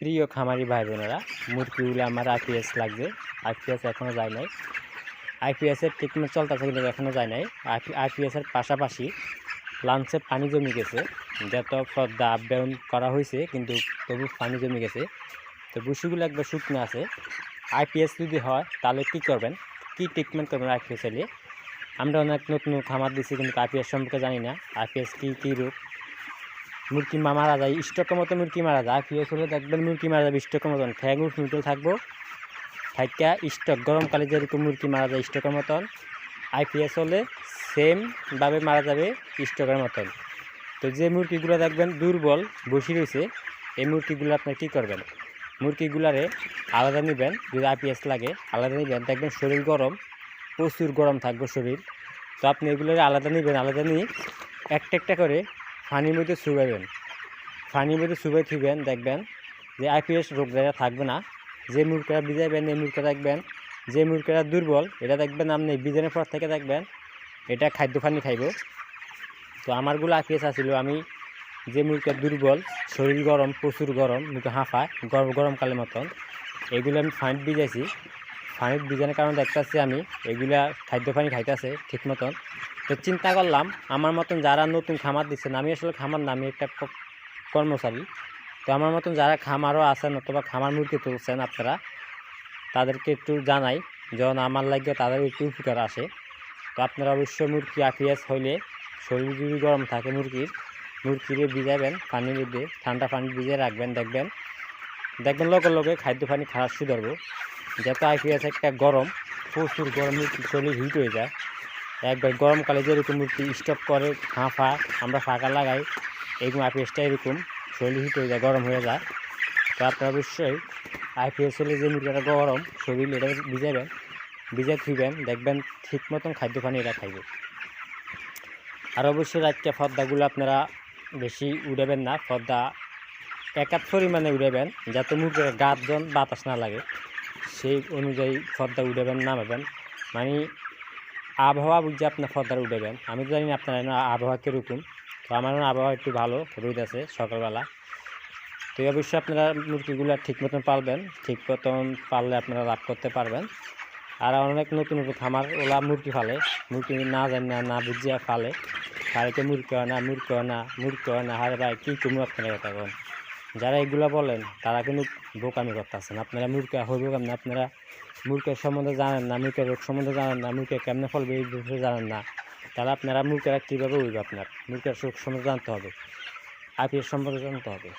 প্রিয় খামারি ভাই বোনেরা মুরগিগুলো আমার আইপিএস লাগবে। আইপিএস এখনও যায় নাই। আইপিএসের ট্রিটমেন্ট চলতেছে কিন্তু এখনও যায় নাই। আইপিএসের পাশাপাশি লাঞ্চে পানি জমে গেছে। যত পদ্মা আপ ডাউন করা হয়েছে কিন্তু তবু পানি জমে গেছে। তো বুসিগুলো একবার শুকনো আছে। আইপিএস যদি হয়, তাহলে কী করবেন? কী ট্রিটমেন্ট করবেন আইপিএস এলে আমরা অনেক নতুন খামার দিচ্ছি কিন্তু আইপিএস সম্পর্কে জানি না। আইপিএস কী কী রোগ? মুরগি মারা যায়, স্টকের মতো মুরগি মারা যায়। আইপিএস হলে দেখবেন মুরগি মারা যাবে স্টকের মতন। ঠ্যাং উঠ নিউট্রাল থাকব। থাইকা স্টক, গরমকালে যেরকম মুরগি মারা যায় স্টকের মতন আইপিএস হলে সেমভাবে মারা যাবে স্টকের মতন। তো যে মুরগিগুলো দেখবেন দুর্বল, বসে রয়েছে, এই মুরগিগুলো আপনার কী করবেন? মুরগিগুলারে আলাদা নেবেন, যদি আইপিএস লাগে, আলাদা নেবেন। দেখবেন শরীর গরম, প্রচুর গরম থাকবে শরীর। তো আপনি এগুলোর আলাদা নেবেন, আলাদা নিয়ে একটা একটা করে পানির মধ্যে চুবাইবেন পানির মধ্যে চুবাই থুবেন, দেখবেন যে আইপিএস রোগ দেখা থাকবে না, যে মুরগিটা বিজাইবেন এই মুরগিটা দেখবেন, যে মুরগিটা দুর্বল, এটা দেখবেন আপনি বিজানের পর থেকে দেখবেন এটা খাদ্য পানি খাইব। তো আমারগুলো আইপিএস আছিল, আমি যে মুরগিটা দুর্বল, শরীর গরম, প্রচুর গরম, মুখে হাঁফায় গরম গরমকালের মতন, এগুলো আমি ফানিত বিজাইছি ফানিত ভিজানোর কারণে দেখতেছি আমি, এগুলা খাদ্য পানি খাইতেছে ঠিক মতন। তো চিন্তা করলাম, আমার মতন যারা নতুন খামার দিচ্ছেন আমি আসলে খামার না, আমি একটা কর্মচারী। তো আমার মতন যারা খামারও আছেন অথবা খামার মুরগি তুলছেন আপনারা, তাদেরকে একটু জানাই যখন আমার লাগে তাদের একটু উপকার আসে। তো আপনারা অবশ্যই মুরগি আফিয়াস হইলে শরীর যদি গরম থাকে মুরগির মুরগিরে ভিজাবেন পানির মধ্যে ঠান্ডা পানি ভিজিয়ে রাখবেন, দেখবেন দেখবেন লগে লগে খাদ্য পানি খাওয়া শুরু করব যাতে আইপিএস একটা গরম, প্রচুর গরম শরীর হিট হয়ে যায়। একবার গরমকালে যেরকম স্টপ করে হাঁফা আমরা ফাঁকা লাগাই, এরকম আইপিএসটা এরকম শরীর হিট হয়ে যায়, গরম হয়ে যায়। তো আপনারা অবশ্যই আইপিএস হলে যে মুরগিটা গরম, শরীর এটা ভিজাবেন ভিজাই থুইবেন দেখবেন ঠিক মতন খাদ্য পানি এটা খাইবে। আর অবশ্যই রাতটা পর্দাগুলো আপনারা বেশি উড়াবেন না পর্দা একাত পরিমাণে উড়াবেন, যাতে মুরগির গাত জন বাতাস না লাগে। সেই অনুযায়ী পর্দা উড়াবেন, নামাবেন। মানে আবহাওয়া বুঝে আপনার ফর্দার উঠবেন। আমি তো জানি না আপনার আবহাওয়া কীরকম। তো আমার আবহাওয়া একটু ভালো, রোদ আছে সকালবেলা। তো অবশ্যই আপনারা মুরগিগুলো ঠিক মতন পালবেন। ঠিক মতন পাললে আপনারা লাভ করতে পারবেন। আর অনেক নতুন নতুন খামার ওলা মুরগি ফালে। মুরগি না জানি না না বুঝিয়া ফালে। বাড়িতে মুরগি হয় না, মুরগি হয় না, মুরগি হয় না। হারে ভাই, কী কমু আপনারা কথা কন যারা এগুলো বলেন, তারা কিন্তু বোকামি করতেছেন। আপনারা মুরগি হইব কেমন? আপনারা মূর্খের সম্বন্ধে জানেন না, মূর্খের রোগ সম্বন্ধে জানেন না, মূর্খের কেমনে ফলবে এই বিষয়ে জানেন না। তাহলে আপনারা মূর্খেরা কীভাবে উঠবে আপনার? মূর্খের রোগ সম্বন্ধে জানতে হবে। আইপিএস সম্বন্ধে জানতে হবে।